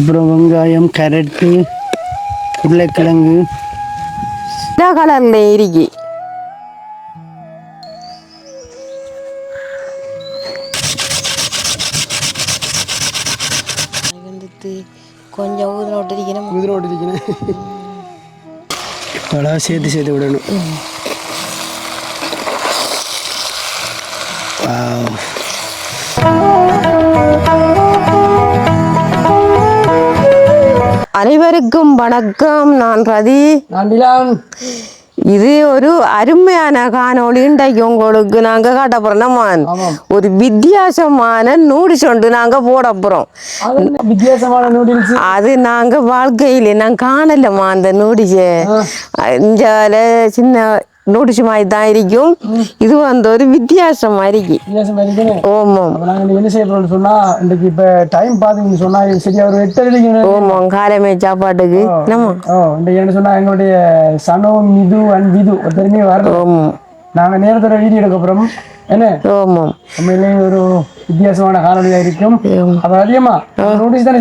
அப்புறம் வெங்காயம் கேரட்டு உருளைக்கிழங்கு. எல்லா கலர்ல இருக்கு வந்துட்டு கொஞ்சம் ஊதின விட்டுருக்கணும் குதிரை ஓட்டிருக்கேன் அவ்வளோ சேர்த்து சேர்த்து விடணும். அனைவருக்கும் வணக்கம் நான் ரதி. இது ஒரு அருமையான காணொளி. இன்றைக்கு உங்களுக்கு நாங்க காட்ட போறோம். ஒரு வித்தியாசமான நூடுல்ஸ் ஒன்று நாங்க போட என்ன வித்தியாசமான நூடுல்ஸ் அது நாங்க வாழ்க்கையில நான் காணலம்மா அந்த நூடிச்ச இந்த சின்ன நூடிச்சு மாதிரி தான் இருக்கும் இது வந்து ஒரு வித்தியாசமா இருக்குன்னு ஓமம் என்ன செய்ய போகிறோம்னு சொன்னால் இன்றைக்கு இப்போ டைம் பார்த்தீங்கன்னு சொன்னால் சரியா ஒரு எட்டு அடிக்கணும் ஓமம் காலமே சாப்பாட்டுக்கு. நம்ம இன்றைக்கு என்ன சொன்னால் எங்களுடைய சனோ மிது அண்ட் விது ஒருத்தருமே வரல. நாங்கள் நேரத்தோட வீடியோ எடுக்க போகிறோம் என்ன? உண்மையிலேயே ஒரு வித்தியாசமான இருக்கும். அதிகமா தானே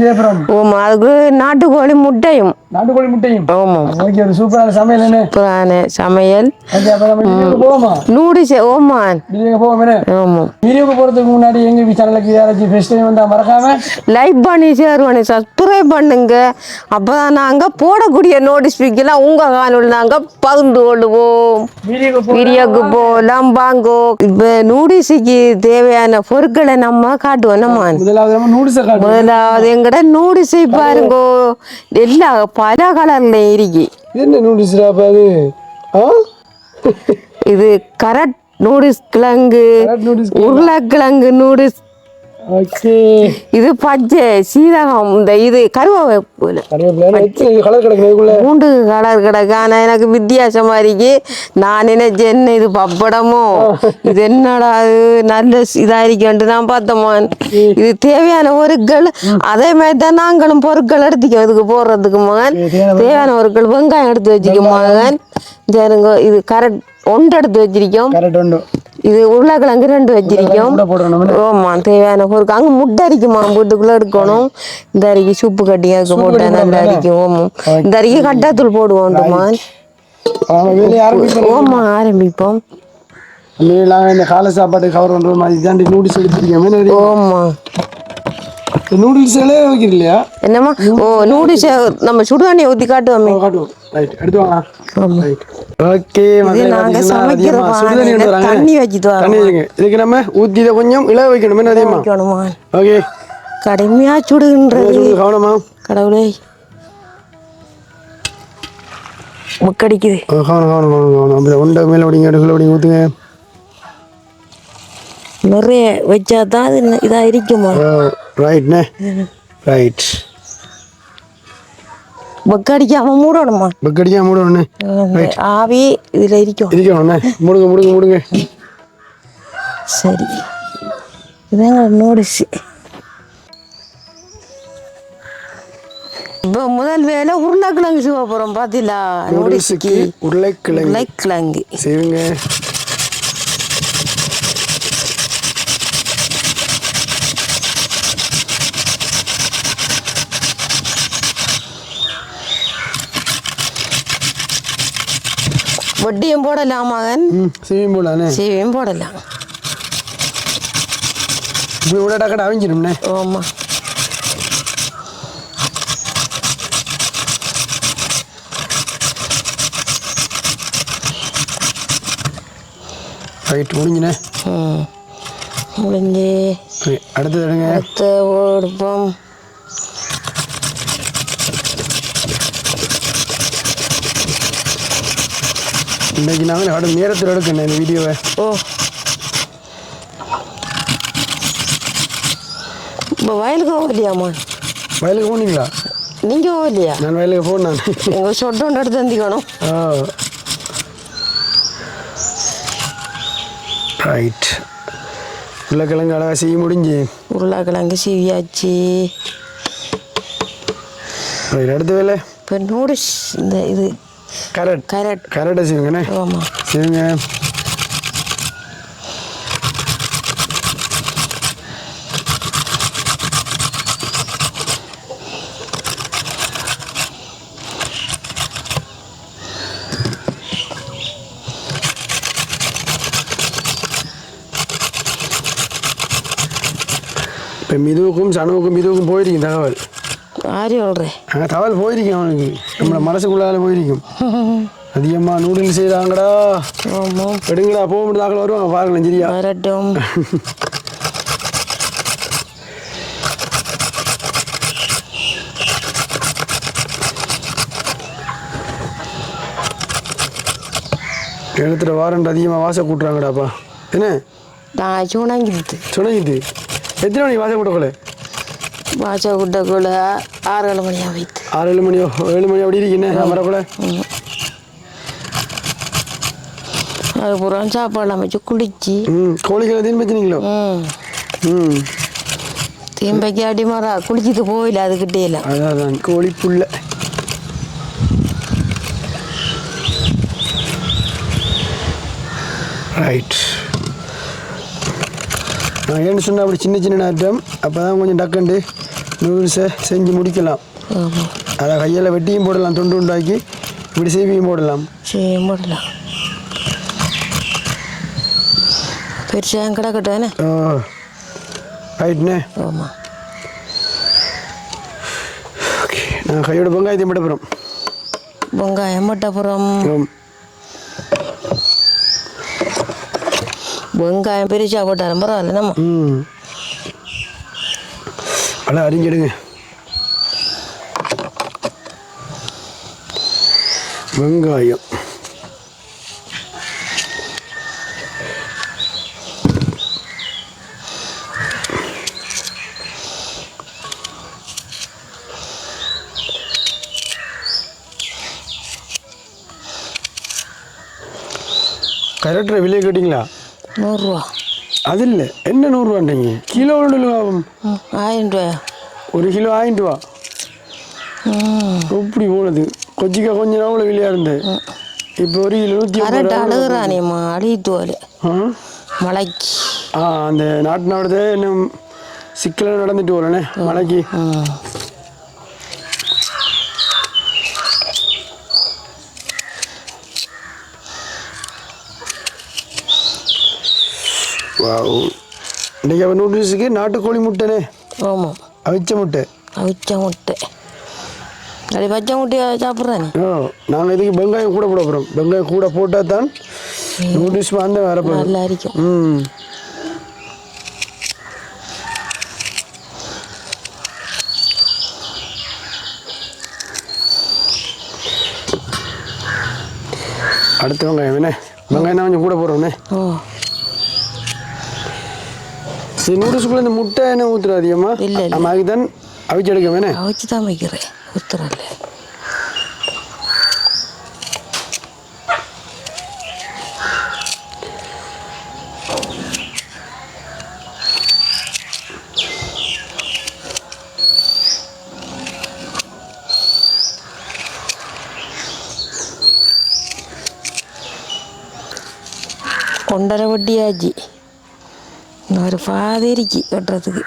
அதுக்கு நாட்டுக்கோழி முட்டையும். நாட்டுக்கோழி முட்டையும். ஓமம் ஓகே ஒரு சூப்பரான சமையல் என்ன? புறான சமையல். ஓகே அப்போ நம்ம போவோமா? நூடிச்சு ஓமான் வீடியோக்கு போவோம் என்ன? ஓமம் வீடியோக்கு போகிறதுக்கு முன்னாடி எங்கள் சேனலுக்கு யாராச்சும் ஃபஸ்ட் டைம் வந்தால் மறக்காம லைக் பண்ணி ஷேர் பண்ணி சப்ஸ்கிரைப் பண்ணுங்க. அப்பதான் நாங்க போடக்கூடிய நோட்டீஸ் பிக்கலாம் உங்க காணொலி நாங்க பகிர்ந்து கொள்ளுவோம் வீடியோக்கு போ வீடியோக்கு போலாம் வாங்கோ. இப்ப நூடிஸுக்கு தேவையான பொருட்களை நம்ம காட்டுவோம் நம்ம முதலாவது நூடுல்ஸை எங்கட நூடிஸை பாருங்கோ. எல்லா பல கலர்ல இருக்கு. இது என்ன நூடுல்ஸ்டா இது கரட் நூடுல்ஸ் கிழங்கு நூடுல்ஸ் உருளைக்கிழங்கு நூடுல்ஸ் இது பச்சை சீரகம் இந்த இது கருவேப்பிலை எத்தனை கலர் மூன்று கிடக்கு. ஆனா எனக்கு வித்தியாசமா இருக்கு. நான் நினைச்சேன் இது பப்படமோ? இது என்னடா இது? நல்ல இதா இருக்கேன்ட்டு நான் பார்த்தோமான் இது தேவையான பொருட்கள். அதே மாதிரி தான் நாங்களும் பொருட்கள் எடுத்துக்கோ இதுக்கு போடுறதுக்கு மகன். தேவையான பொருட்கள் வெங்காயம் எடுத்து வச்சுக்க மகன். சரிங்க இது கரெக்ட் ஒன்று எடுத்து வச்சிருக்கோம். இது உருளைக்கிழங்கு ரெண்டு வச்சிருக்கோம். ஆமா தேவையான பொருட்கள். அங்கே முட்டை அரிக்குமா? வீட்டுக்குள்ள எடுக்கணும். இந்த அரிக்கி சுப்பு கட்டி அதுக்கு போட்டா நல்லா அரிக்கும். ஆமா. இந்த அரிக்கி கட்டாத்தூள் ஆரம்பிக்கணும் ஓமா ஆரம்பிப்போம். இந்த காலை சாப்பாடு கவர் மாதிரி தாண்டி நூடுல்ஸ் என்னம்மா? ஓ நூடுல்ஸ் நம்ம சுடுதண்ணியை ஊற்றி காட்டுவோமே. காட்டுவோம். ரைட் எடுத்து வாங்க. ஆமா. ஓகே நாங்க சமைக்கிற தண்ணி வச்சுட்டு வரோம் இதுக்கு நம்ம இதை கொஞ்சம் இள வைக்கணும் என்ன அதிகமா வைக்கணுமா? ஓகே கடுமையா சுடுகின்றது. கவனமா. கடவுளே. முக்கடிக்குது. கவனம் கவனம் கவனம் கவனம். அப்படி உண்டை மேலே அப்படிங்க இடத்துல அப்படி ஊற்றுங்க நிறைய வச்சா தான் அது இதா இருக்குமா ரைட்ண்ணே ரைட் முக்கடிக்காம மூடணுமா மூடணுண்ணே அந்த ஆவி இதுல இருக்கும் இருக்கணுண்ணே மூடுங்க மூடுங்க மூடுங்க சரி இதாங்க நோடிச்சு இப்போ முதல் வேலை உருளைக்கிழங்கு சிவ போகிறோம் பார்த்தீங்களா நூடுல்ஸுக்கு உருளைக்கிழங்கு உருளைக்கிழங்கு செய்யுங்க வட்டியும் போடலாம் மகன்? ம் செய்யும் போலாண்ணே சீவையும் போடலாம். இப்படி விட டக்கட அவிஞ்சிடும்ண்ணே ஆமா. ரைட் முடிஞ்சுண்ணே ம் முடிஞ்சு. ஓகே இன்னைக்கு நாங்கள் கடும் நேரத்தில் எடுக்கணும் இந்த வீடியோவை? ஓ. இப்போ வயலுக்கு போகலையாம்மா? வயலுக்கு போனீங்களா? நீங்கள் போகலையா? நான் வயலுக்கு போனேன். எங்கள் சொட்டு ஒன்று எடுத்து தந்திக்கணும். ஆ. ரைட் உருளைக்கிழங்கு அழகாக செய்ய முடிஞ்சு. உருளைக்கிழங்கு சீவியாச்சு. அடுத்த வேலை? இப்போ நூடுல்ஸ் இந்த இது கேரட் கேரட் கேரட்டை செய்வீங்கண்ணே ஆமாம் செய்வீங்க இப்போ மிதுவுக்கும் சனுவுக்கும் மிதுவுக்கும் போயிருக்கீங்க தகவல் சொல்கிறேன் அங்கே தகவல் போயிருக்கும் அவனுக்கு. நம்மளை மனசுக்குள்ளால போயிருக்கும். அதிகமாக நூடுல்ஸ் செய்கிறாங்கடா ஆமாம் எடுங்கடா போக முடியாத வருவாங்க. பாருங்களேன் சரியா வரட்டும். எழுத்துட்டு வாரண்ட் அதிகமாக வாச கூட்டுறாங்கடாப்பா. என்ன? நான் சுணங்கிடுது சொன்னது எத்தனை மணிக்கு வாச கூட்டக்கல வாச குட்டக்குள்ள ஆறு ஏழு மணியாக வைத்து. ஆறு ஏழு மணியோ ஏழு மணி அப்படி இருக்கீங்க வரக்குள்ள. அதுக்கப்புறம் சாப்பாடு அமைச்சு குளிச்சு ம் கோழிகளை தீன் வச்சுனீங்களோ ம். ம். தீம்பைக்கு அடிமாரா குளிச்சுட்டு போயில அதுக்கிட்டே இல்லை அதான் கோழி புல்ல. ரைட் நான் ஏன்னு சொன்னால் அப்படி சின்ன சின்ன நாட்டம் அப்போ தான் கொஞ்சம் டக்குண்டு. நூடுல்ஸை செஞ்சு முடிக்கலாம். அதை கையில் வெட்டியும் போடலாம் துண்டு உண்டாக்கி இப்படி சீவியும் போடலாம். சரி முடியலாம் பெருசாக கிடக்கட்டேனே ஓ ரைட்ண்ணே ஆமாம் ஓகே நான் கையோட வெங்காயத்தையும் போட போகிறோம் வெங்காயம் மட்டப்புறம் வெங்காயம் பெருசாக போட்டாலும் பரவாயில்ல நம்ம ம். அதான் அறிஞ்சிடுங்க வெங்காயம். கரெக்டாக விலையை கேட்டிங்களா? நூறுரூவா. அது இல்லை. என்ன நூறுரூவாண்டீங்க கிலோ லாபம் ம் ஆயிரம் ரூபாயா ஒரு கிலோ ஆயிரம் ரூபா எப்படி போனது? கொச்சிக்கா கொஞ்ச நாள் விலையாக இருந்தது இப்போ ஒரு கிலோ நூற்றி கரெக்ட். அழுகுறானேம்மா அழுகிட்டு மலைக்கு. ஆ அந்த நாட்டு நாடுதே இன்னும் சிக்கலாக நடந்துட்டு வரனே மலைக்கு. வாவ். இன்றைக்கி அவன் நூடுல்ஸுக்கு நாட்டுக்கோழி முட்டைனே. ஆமாம் அவிச்ச முட்டை. அவிச்ச முட்டை. அப்படி பச்சை முட்டையை சாப்பிட்றானே? ஓ நாங்கள் இதுக்கு வெங்காயம் கூட போட போகிறோம் வெங்காயம் கூட போட்டால் தான் நூடுல்ஸ் வந்து வரப்போகுது நல்லா இருக்கும் ம். அடுத்த வெங்காயம் என்ன? வெங்காயம் கொஞ்சம் கூட போடுறோண்ணே ஓ. சரி நூடுல்ஸுக்குள்ள இந்த முட்டை என்ன ஊற்றுறாதியம்மா இல்ல, இல்ல. நம்ம அதுக்கு தான் அவிச்சு எடுக்க வேணே அவிச்சு தான் வைக்கிறேன். உத்தரல கொண்டரை ஒரு பாதி இருக்கு வெட்டுறதுக்கு.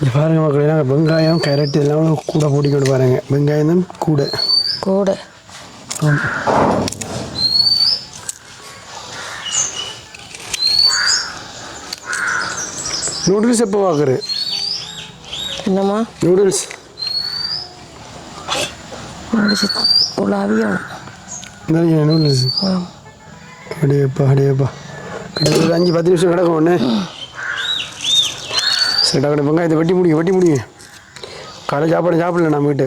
இங்க பாருங்க மக்களே வெங்காயம் கேரட் இதெல்லாம் கூட போட்டிக்கொண்டு பாருங்க. வெங்காயம் தான் கூட. கூட. நூடுல்ஸ் எப்போ பார்க்குறது என்னம்மா? நூடுல்ஸ் முடிச்சு இவ்வளோ அவியம் இந்த நூடுல்ஸ் அடையப்பா அடையப்பா கிட்டத்தட்ட ஒரு அஞ்சு பத்து நிமிஷம் கிடக்கும் ஒன்று சரி டக்கு வெங்காயத்தை வெட்டி முடிங்க வெட்டி முடிங்க காலை சாப்பாடு சாப்பிடல நம்ம வீட்டு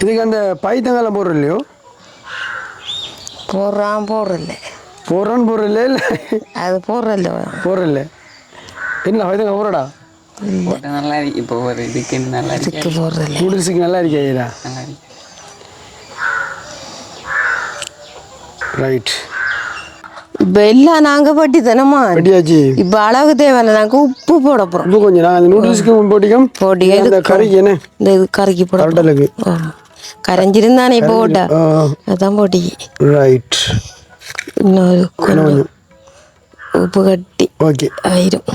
இதுக்கு அந்த பைத்தங்காலம் போடுறோம் இல்லையோ போடுறான் போடுறல போடுறான்னு போடுறல இல்லை அது போடுறல போடுறல என்ன பைத்தங்காய் போடுறடா நல்லா இருக்கு. இப்போ ஒரு இதுக்கு நல்லா இதுக்கு போடுறல நூடுல்ஸுக்கு நல்லா இருக்கே. ஐயா? நல்லா இருக்கு. ரைட் இப்போ எல்லாம் நாங்கள் பட்டி தானம்மா? வெட்டியாச்சு. இப்போ அளவுக்கு தேவையான நாங்கள் உப்பு போட போகிறோம் இப்போ கொஞ்சம் நான் நூடுல்ஸுக்கு போட்டிக்கும். போட்டி அந்த எதுக்கு? கறிக்கு என்ன? இந்த இது கரைக்கி போட போறோம். கடலுக்கு ஆமா. கரைஞ்சிருந்தானே இப்போ போட்டா? ஆ அதான் போட்டிக்கு. ரைட் இன்னொரு கொஞ்சம் கொஞ்சம்? உப்பு கட்டி ஓகே ஆயிரும்.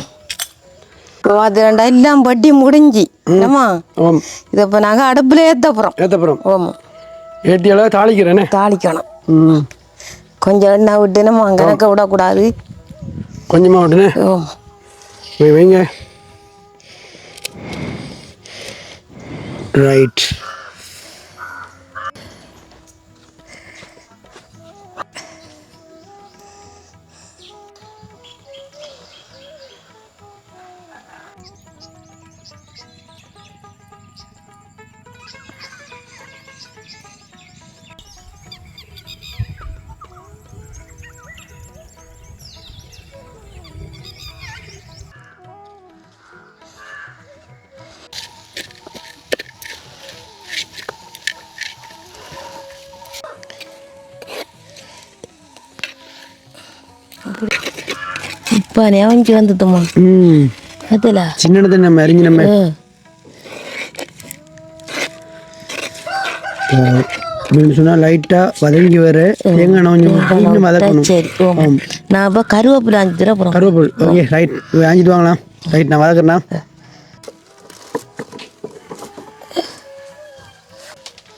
அது ரெண்டா எல்லாம் பட்டி முடிஞ்சு. என்னம்மா? இதை இப்போ நாங்கள் அடுப்பில் ஏற்ற போகிறோம் ஏற்றப்புறம் ஆமாம் ஏட்டி அளவு தாளிக்கிறேனே? தாளிக்கணும். ம். கொஞ்சம் எண்ணெய் விட்டு நம்ம கணக்க விடக்கூடாது. கொஞ்சமாக விட்டுனே? ஓ வைங்க. ரைட் இப்போ ஞாபகம் வந்துட்டுமா? ம். அதில்? சின்னதை நம்ம அறிஞ்சு நம்ம அப்படின்னு சொன்னால் லைட்டாக வதங்கி வர தேங்காய் கொஞ்சம் வதக்கணும். சரி. நான் இப்போ கருவேப்பிலை அஞ்சு தடவை போகிறோம் கருவேப்பில் ஓகே ரைட் வாங்கிட்டு வாங்கலாம் ரைட் நான் வதக்குறேன்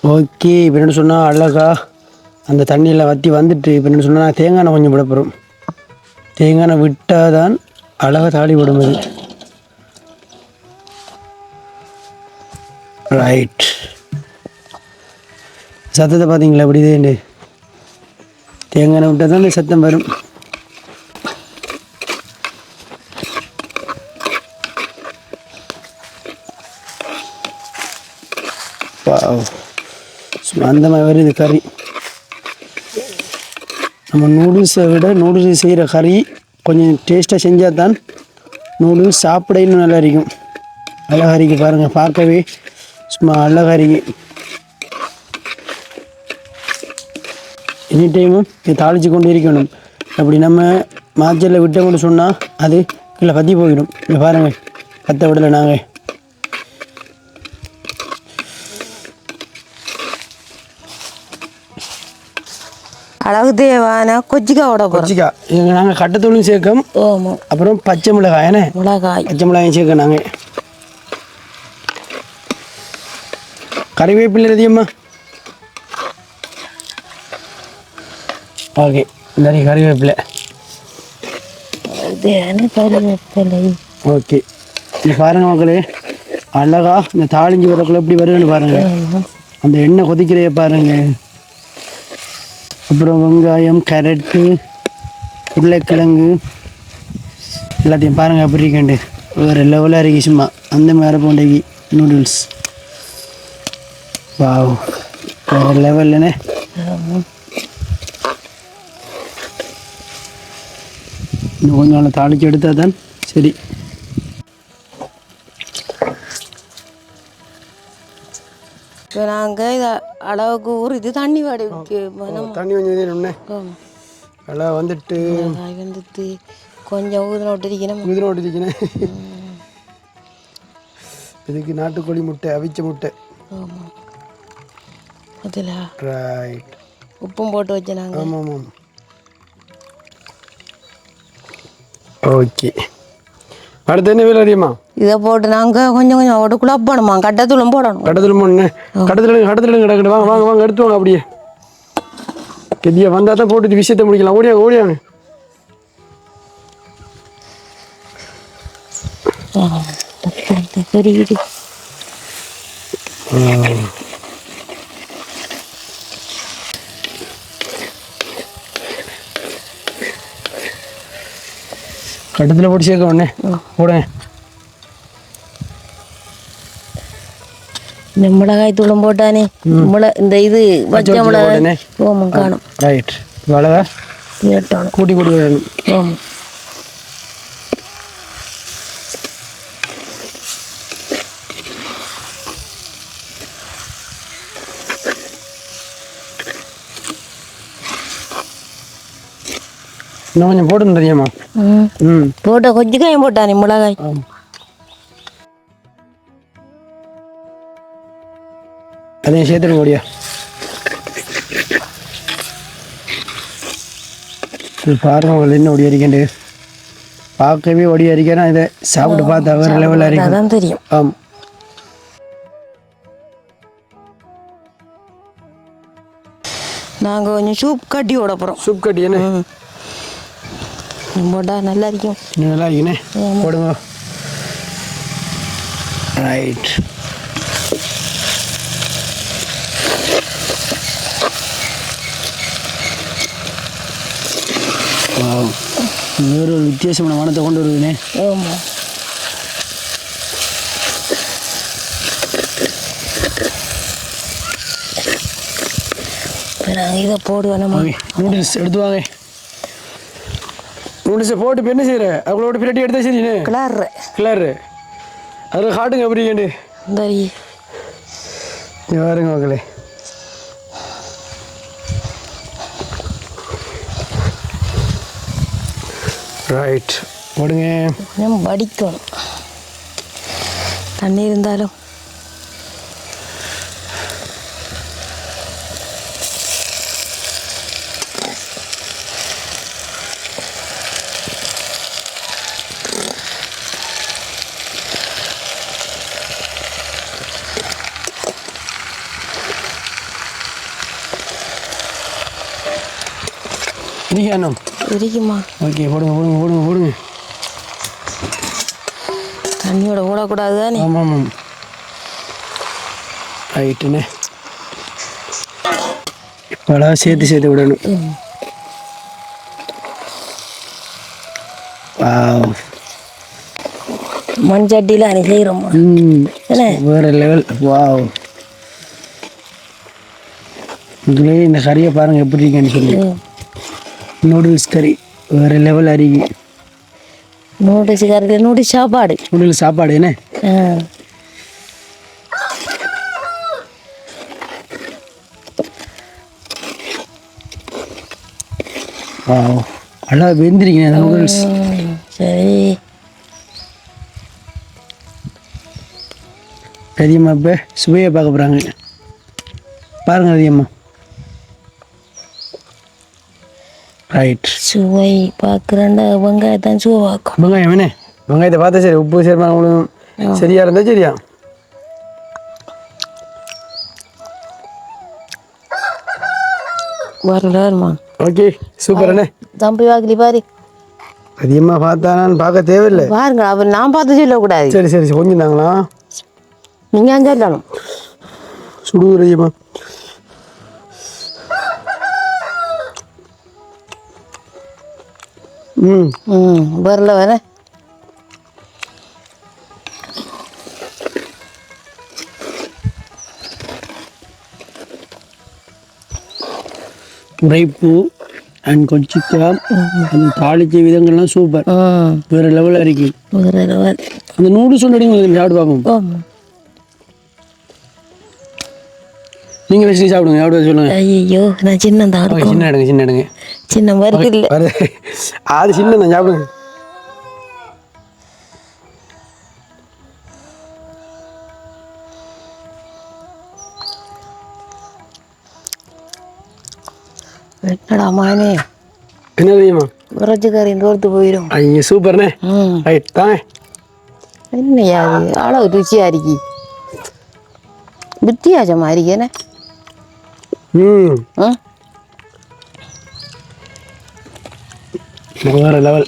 ஓகே இப்போ என்ன சொன்னால் அழகா அந்த தண்ணியில் வற்றி வந்துட்டு இப்போ என்ன சொன்னால் தேங்காய் கொஞ்சம் போகிறோம் தேங்காய் எண்ணெய் விட்டால் தான் அழகாக தாலி விடும்போது ரைட் சத்தத்தை பார்த்தீங்களா? எப்படி தேங்காய் எண்ணெய் விட்டால் தான் இந்த சத்தம் வரும். வாவ் சும்மா அந்த மாதிரி வருது கறி. நம்ம நூடுல்ஸை விட நூடுல்ஸ் செய்கிற கறி கொஞ்சம் டேஸ்ட்டாக செஞ்சால் தான் நூடுல்ஸ் சாப்பிட இன்னும் நல்லா இருக்கும் அழகரிக்கு பாருங்கள் பார்க்கவே சும்மா அழகரிக்கு எனி டைமும் இது தாளித்து கொண்டு இருக்கணும். அப்படி நம்ம மாச்சரில் விட்டோம்னு சொன்னால் அது இல்லை பற்றி போயிடும். இல்லை பாருங்கள் பற்ற விடலை நாங்கள் அளவு தேவான விட போகிறோம் கொச்சிக்கா இங்கே நாங்கள் கட்டத்தூளும் சேர்க்கோம். ஆமாம் அப்புறம் பச்சை மிளகாய் என்ன? மிளகாய். பச்சை மிளகாயும் சேர்க்க நாங்கள் கறிவேப்பிலை அதிகம்மா ஓகே. நிறைய கறிவேப்பிலை. தேன கருவேப்பிலை ஓகே. இந்த பாருங்க மக்களே. அழகா இந்த தாளிஞ்சு வரக்குள்ள எப்படி வருதுன்னு பாருங்க. அந்த எண்ணெய் கொதிக்கிறத பாருங்க. அப்புறம் வெங்காயம் கேரட்டு உருளைக்கிழங்கு எல்லாத்தையும் பாருங்கள் அப்படி இருக்கேன்ட்டு வேறு லெவலாக இருக்கு சும்மா. அந்த மாதிரி போண்டகி நூடுல்ஸ் வாவ் வேறு லெவல்லனே இன்னும் கொஞ்சம் நாள் தாளிச்சு எடுத்தால் தான் சரி. இப்போ நாங்கள் இதை அளவுக்கு ஊர் இது தண்ணி நம்ம தண்ணி கொஞ்சம் நல்லா வந்துட்டு. வந்துட்டு கொஞ்சம் ஊதின விட்டுருக்கணும் குதிரை ஓட்டிச்சிக்கினேன் இதுக்கு நாட்டுக்கோழி முட்டை அவிச்ச முட்டை. ஆமாம் அதில் ரைட் உப்பும் போட்டு வச்சு நாங்கள் ஆமாம் ஆமாம். ஓகே. அடுத்து என்ன வேலை அதிகமா இதை போட்டு நாங்கள் கொஞ்சம் கொஞ்சம் போட்டு குழப்பணுமா கட்டத்தூளும் போடணும் கட்டத்தில் ஒன்று கட்டத்தில் கட்டத்தில் கிடக்குது வாங்க வாங்க வாங்க எடுத்து வாங்க அப்படியே கெதியா வந்தால் தான் போட்டு விஷயத்தை முடிக்கலாம் ஓடியாங்க ஓடியாங்க பெரிய கட்டத்தில் போட்டு சேர்க்க உடனே போடுங்க இந்த மிளகாய் தூளும் போட்டானே மிள இந்த இது வச்சு மிளகாய். ஓமம் காணும். ரைட் ஏட்டணும் கூட்டி கூட்டி ஓமம். இன்னும் கொஞ்சம் போட்டு தெரியுமா? போட்ட கொச்சிக்காயும் போட்டானே மிளகாய். அதையும் சேர்த்துருங்க ஓடியா இது பாருங்க உங்களை என்ன ஒடி அரிக்கண்டு பார்க்கவே ஒடி அரிக்கிறா இதை சாப்பிட்டு பார்த்தா வேறு லெவலில் அரிக்கும் தெரியும். ஆம். நாங்கள் கொஞ்சம் சூப் கட்டி விட போகிறோம் சூப் கட்டி என்ன? போட்டா நல்லா இருக்கும். நல்லா இருக்குண்ணே போடுங்க. ரைட் வேறு ஒரு வித்தியாசமான மனத்தை கொண்டு வருதுண்ணே ஆமாம் நாங்கள் இதை நம்ம ஓகே நூடுல்ஸ் எடுத்து வாங்க. நூடுல்ஸை போட்டு இப்போ என்ன செய்கிற அவங்களோட பிரட்டி எடுத்தா சரிண்ணே கிளறு கிளறு அதில் காட்டுங்க எப்படி கேண்டு இங்க பாருங்க மக்களே. ரைட் போடுங்க. கொஞ்சம் வடிக்கணும். தண்ணி இருந்தாலும். இடிக்கணும் இருக்குமா ஓகே போடுங்க போடுங்க போடுங்க போடுங்க. தண்ணியோட ஓடக்கூடாது தானே ஆமாம். ஆமாம் ரைட்டுண்ணே இப்போலாம் சேர்த்து சேர்த்து விடணும். மண் சட்டியில் அணி செய்கிறோமா வேற லெவல் வாவ். இதுலேயே இந்த கறியை பாருங்க எப்படி இருக்குன்னு சொல்லி. நூடுல்ஸ் கறி வேற லெவல் அருகி. நூடுல்ஸ் கறியில் நூடுல்ஸ் சாப்பாடு. நூடுல்ஸ் சாப்பாடு என்ன? நல்லா வெந்திருக்கீங்க நூடுல்ஸ் சரி. பெரியம்மா இப்போ சுவையை பார்க்க போகிறாங்க பாருங்க அதிகம்மா ரைட் சுவை பார்க்குறேன்டா வெங்காயத்தான் சுவை பார்க்கும். வெங்காயம் என்ன? வெங்காயத்தை பார்த்தா சரி உப்பு சேர்ப்பாங்க உங்களுக்கு சரியா இருந்தா சரியா? வரல வருமா ஓகே சூப்பர் அண்ணே. தம்பி வாக்கிலி பாரு. அதிகமாக பார்த்தா நான் பார்க்க தேவையில்லை. பாருங்க அவர் நான் பார்த்து சொல்லக்கூடாது. சரி சரி கொஞ்சம் தாங்களா நீங்கள் சொல்லணும் சுடுகுற வரல வர உரைப்பு அண்ட் கொச்சிக்கா அந்த தாளிச்ச விதங்கள்லாம் சூப்பர் ம் வேற லெவலில் இருக்கு. வேற லெவல் அந்த நூடுல்ஸ் ஒன்று சாப்பிட்டு பார்ப்போம் நீங்கள் வச்சு சாப்பிடுங்க. சாப்பிட சொல்லுங்க. ஐயோ நான் சின்ன தான் சின்ன எடுங்க சின்ன எடுங்க. சின்ன மாதிரி இல்லை அது சின்ன தான் சாப்பிடுங்க. என்னடா மானே? என்ன தெரியுமா? கறி தோர்த்து போயிடும் ஐயா சூப்பர்ண்ணே. ரைட் தாங்க என்னையா அது அளவு ருச்சியா இருக்கி. வித்தியாசமா இருக்கேனே வேற லெவல்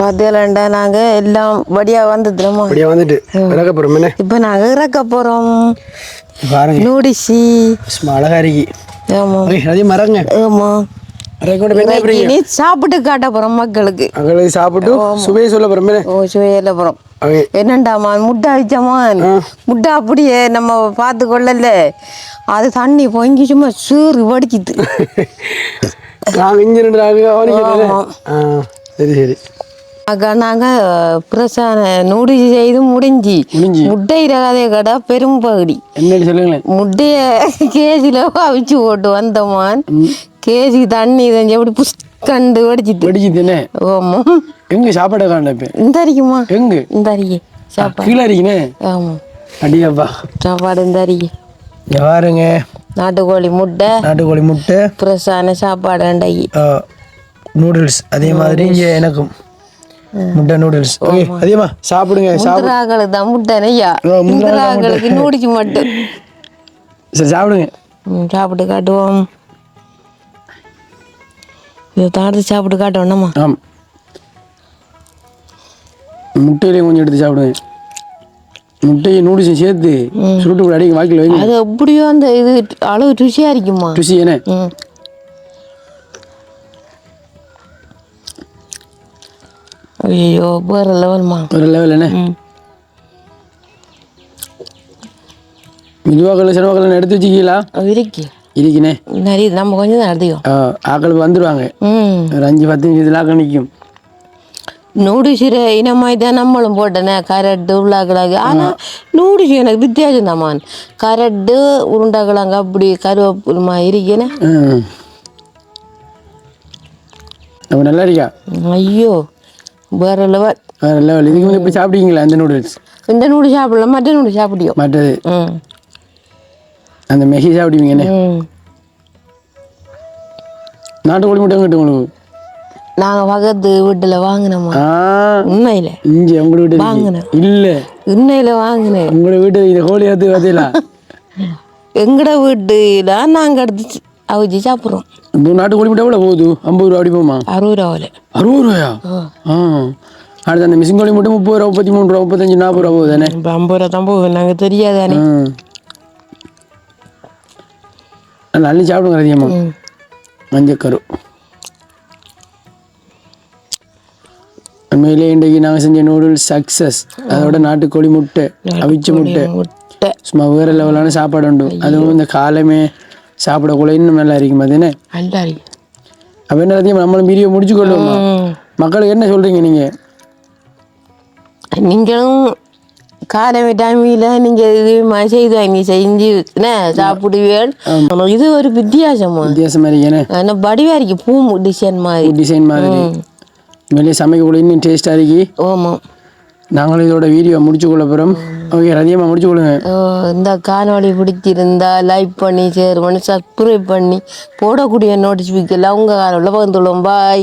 பார்த்தேன்டா நாங்கள் எல்லாம் வடியாக வந்துடுறோமா அப்படியே வந்துட்டு. இறக்க போகிறோம் என்ன? இப்போ நாங்கள் இறக்க போகிறோம் பாருங்க. நூடிசி. அழகா இருக்கி. ஆமாம் ஓகே அதையும் மறங்க ஆமாம் சாப்பிட்டு காட்ட போகிறோம் மக்களுக்கு. அங்கே சாப்பிட்டு சுவையை சொல்ல என்ன ஓ சுவையில போகிறோம் ஓகே என்னண்டாமா முட்டை அடிச்சமான் முட்டை அப்படியே நம்ம பார்த்து கொள்ளல. அது தண்ணி பொங்கி சும்மா சீறு வடிக்குது. நாங்கள் ஆ சரி சரி. அக்கா நாங்கள் பிரசான நூடுல்ஸ் செய்து முடிஞ்சு. முட்டை இறகாதே கடை என்னன்னு சொல்லுங்களேன். முட்டைய கேஜில அவிச்சு போட்டு வந்தோமான் கேஜி தண்ணி இதஞ்சு எப்படி புஷ்கண்டு வடிச்சிட்டு. என்ன ஆமாம் எங்கே சாப்பாடு காண்ட இப்போ? இந்த அரிக்குமா எங்கே? இந்த அரிக்கே சாப்பாடு. கீழே இருக்கீனே ஆமாம் அடியாப்பா. சாப்பாடு இந்த அரிக்கே பாருங்க. நாட்டுக்கோழி முட்டை. நாட்டுக்கோழி முட்டை. பிரசான சாப்பாடு அண்டைக்கு நூடுல்ஸ் அதே மாதிரி இங்கே எனக்கும். முட்டை நூடுல்ஸ் ஓகே அதிகமா சாப்பிடுங்க சாப்பிடு முந்திராக்களுக்கு தான் முட்டைனையா ஓ, முந்திராக்கள் முந்திராக்களுக்கு நூடிக்கு மட்டும். சரி சாப்பிடுங்க. சாப்பிட்டு காட்டுவோம். இதை தாண்டி சாப்பிட்டு காட்டுவோம்மா ஆம். முட்டையிலையும் கொஞ்சம் எடுத்து சாப்பிடுங்க முட்டையை நூடுல்ஸையும் சேர்த்து சுருட்டு கூட அடிக்க வாக்கில் வைங்க. அது எப்படியோ அந்த இது அளவு ருசியா இருக்குமா? ருசி என்ன? ஐயோ வேற லெவல்மா. ஒரு லெவல் என்ன? ம். மிதுவாக்கள் சிறுவாக்கள் எடுத்து வச்சுக்கீங்களா? இருக்கு. இருக்குண்ணே நிறைய நம்ம கொஞ்சம் தான் அதிகம் ஆக்கள் வந்துடுவாங்க ம். ஒரு அஞ்சு பத்து நிமிஷத்தில் ஆக்கள் நிற்கும் நூடுல்ஸ் இனமாய் தான் நம்மளும் போட்டேனே கரட்டு உருளைக்கிழங்கு. ஆனால் நூடுல்ஸ் எனக்கு வித்தியாசம் தான்மான் கரட்டு உருண்டைக்கிழங்கு அப்படி கருவேப்பிலுமா இருக்கேனே. ம் அப்போ நல்லா இருக்கா? ஐயோ வேற லெவல். வேறு லெவல். இதுக்கு வந்து இப்போ சாப்பிட்டீங்களா அந்த நூடுல்ஸ்? இந்த நூடு சாப்பிடலாம் மற்ற நூடு சாப்பிடியோ மற்றது. ம். அந்த மெகி சாப்பிடுவீங்கண்ணே நாட்டுக்கோழி முட்டை கிட்ட உங்களுக்கு நாங்கள் பக்கத்து வீட்டில் வாங்கினோமா உண்மையில். இஞ்சி உங்களோட வீட்டு வாங்கினேன். இல்லை. உண்மையில் வாங்கினேன். உங்களோட வீட்டு இந்த கோழி ஏற்று பார்த்தீங்களா எங்கட வீட்டில் நாங்கள் எடுத்து அவிச்சு சாப்பிட்றோம். இப்போ நாட்டுக்கோழி முட்டை எவ்வளோ போகுது? ஐம்பது ரூபா அப்படி போமா அறுபது ரூபாவில் அறுபது ரூபாயா? ஆ. அடுத்து அந்த மிஷின் கோழி முட்டை முப்பது ரூபா முப்பத்தி மூணு ரூபா முப்பத்தஞ்சு நாற்பது ரூபா போகுது தானே? இப்போ ஐம்பது ரூபா தான் போகும் நாங்கள் தெரியாதானே? நல்லா சாப்பிடுங்க அதிகமாக ம். மஞ்சக்கரு உண்மையிலே இன்றைக்கு நாங்கள் செஞ்ச நூடுல்ஸ் சக்ஸஸ் அதோட நாட்டுக்கோழி முட்டை அவிச்ச முட்டை. முட்டை. சும்மா வேறு லெவலான சாப்பாடு உண்டு. அதுவும் இந்த காலமே சாப்பிடக்குள்ள இன்னும் நல்லா இருக்கும் அதுன்னு நல்லா இருக்கு. அப்போ என்ன அதிகமாக நம்மளும் வீடியோ முடிச்சு கொள்ளுவோமா. மக்களுக்கு என்ன சொல்கிறீங்க நீங்கள் நீங்களும் காலமே டைமில் நீங்கள் இது மாதிரி செய்து வாங்கி செஞ்சு ஆனா இது ஒரு வித்தியாசமா. இருக்கேனே ஆனால் வடிவா இருக்கு பூ டிசைன் மாதிரி. டிசைன் மாதிரி. உண்மையிலே சமைக்கக்குள்ள இன்னும் டேஸ்ட்டாக இருக்கி. ஆமாம் நாங்களும் இதோட வீடியோ முடிச்சு கொள்ள போகிறோம் ஓகே அதிகமாக முடிச்சு கொள்ளுங்க இந்த காணொளி பிடிச்சிருந்தா லைக் பண்ணி ஷேர் பண்ணி சப்ஸ்கிரைப் பண்ணி போடக்கூடிய நோட்டிஃபிகேஷன் உங்கள் காணொலியில் பகிர்ந்துள்ளோம் பாய்